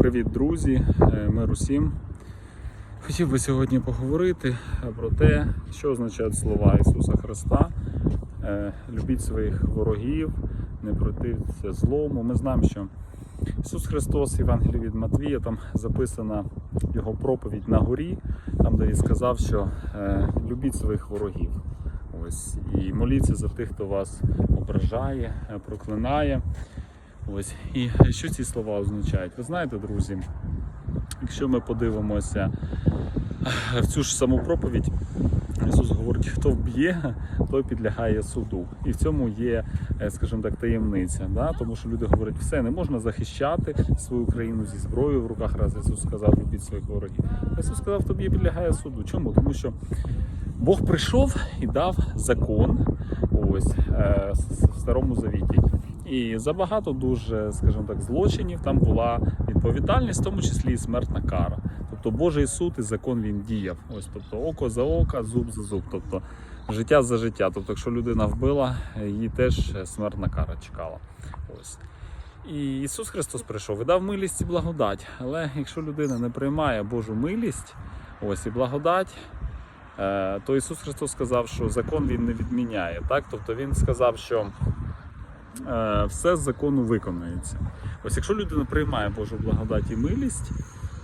Привіт, друзі! Е, Мир усім. Хотів би сьогодні поговорити про те, що означають слова Ісуса Христа. Е, Любіть своїх ворогів, не протився злому. Ми знаємо, що Ісус Христос, Євангелії від Матвія, там записана його проповідь на горі, там де він сказав, що е, любіть своїх ворогів. Ось і моліться за тих, хто вас ображає, проклинає. Ось і що ці слова означають? Ви знаєте, друзі, якщо ми подивимося в цю ж саму проповідь, Ісус говорить, хто вб'є, той підлягає суду. І в цьому є, е, скажімо так, таємниця. Да? Тому що люди говорять, все, не можна захищати свою країну зі зброєю в руках, раз Ісус сказав, любіть своїх ворогів. Ісус сказав, тобі підлягає суду. Чому? Тому що Бог прийшов і дав закон ось е, в старому завіті. І за багато дуже, скажімо так, злочинів там була відповідальність, в тому числі і смертна кара. Тобто Божий суд і закон він діяв. Ось тобто око за око, зуб за зуб. Тобто життя за життя. Тобто, якщо людина вбила, її теж смертна кара чекала. Ось. І Ісус Христос прийшов і дав милість і благодать. Але якщо людина не приймає Божу милість, ось і благодать. е, То Ісус Христос сказав, що закон Він не відміняє. Так? Тобто Він сказав, що все з закону виконується. Ось якщо людина приймає Божу благодать і милість,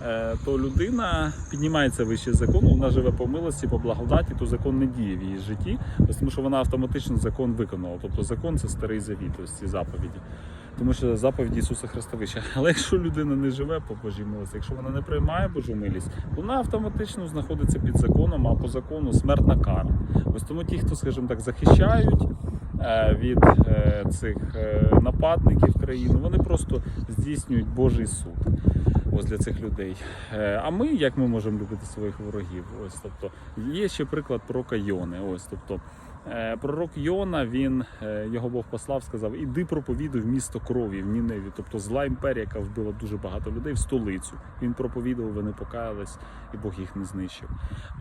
е, то людина піднімається вище закону, вона живе по милості, по благодаті, то закон не діє в її житті, ось тому що вона автоматично закон виконала. Тобто закон це старий завіт, ось ці заповіді. Тому що заповіді Ісуса Христа вища. Але якщо людина не живе по Божій милості, якщо вона не приймає Божу милість, вона автоматично знаходиться під законом, а по закону смертна кара. Ось тому ті, хто, скажімо так, захищають е, від е, цих е, нападників країну, вони просто здійснюють Божий суд. Ось для цих людей. А ми, як ми можемо любити своїх ворогів? Ось тобто є ще приклад пророка Йони. Ось тобто пророк Йона, він е, його Бог послав, сказав: іди проповідуй в місто крові в Ніневі. Тобто зла імперія, яка вбила дуже багато людей в столицю. Він проповідував, вони покаялись, і Бог їх не знищив.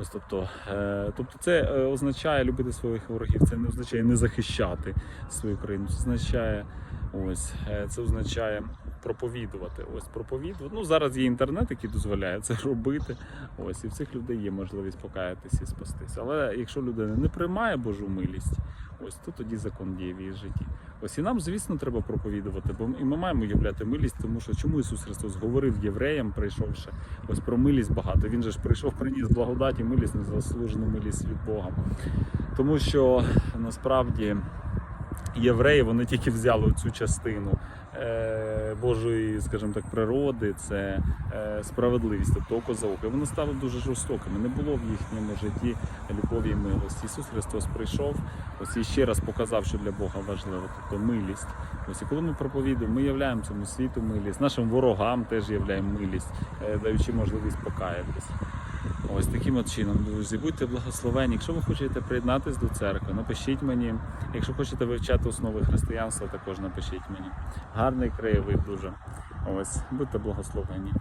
Ось тобто, е, тобто це е, означає любити своїх ворогів. Це не означає не захищати свою країну. Це означає ось е, це означає проповідувати. Ось проповідувати. Ну зараз є інтернет, який дозволяє це робити. Ось і в цих людей є можливість покаятися і спастися. Але якщо людина не приймає Божу милість, ось то тоді закон діє в її житті. Ось і нам, звісно, треба проповідувати, бо і ми маємо являти милість, тому що чому Ісус Христос говорив євреям, прийшовши ось про милість багато. Він же ж прийшов, приніс благодаті, милість, незаслужену милість від Бога. Тому що насправді євреї вони тільки взяли цю частину е, Божої, скажімо так, природи, це е, справедливість, тобто око за око. І Вони стали дуже жорстокими. Не було в їхньому житті любові і милості. Ісус Христос прийшов, ось і ще раз показав, що для Бога важливо, тобто милість. Ось і коли ми проповідуємо, ми являємо цьому світу милість, нашим ворогам теж являємо милість, е, даючи можливість покаятись. Ось таким от чином, друзі, будьте благословені. Якщо ви хочете приєднатись до церкви, напишіть мені. Якщо хочете вивчати основи християнства, також напишіть мені. Гарний краєвид дуже. Ось, будьте благословені.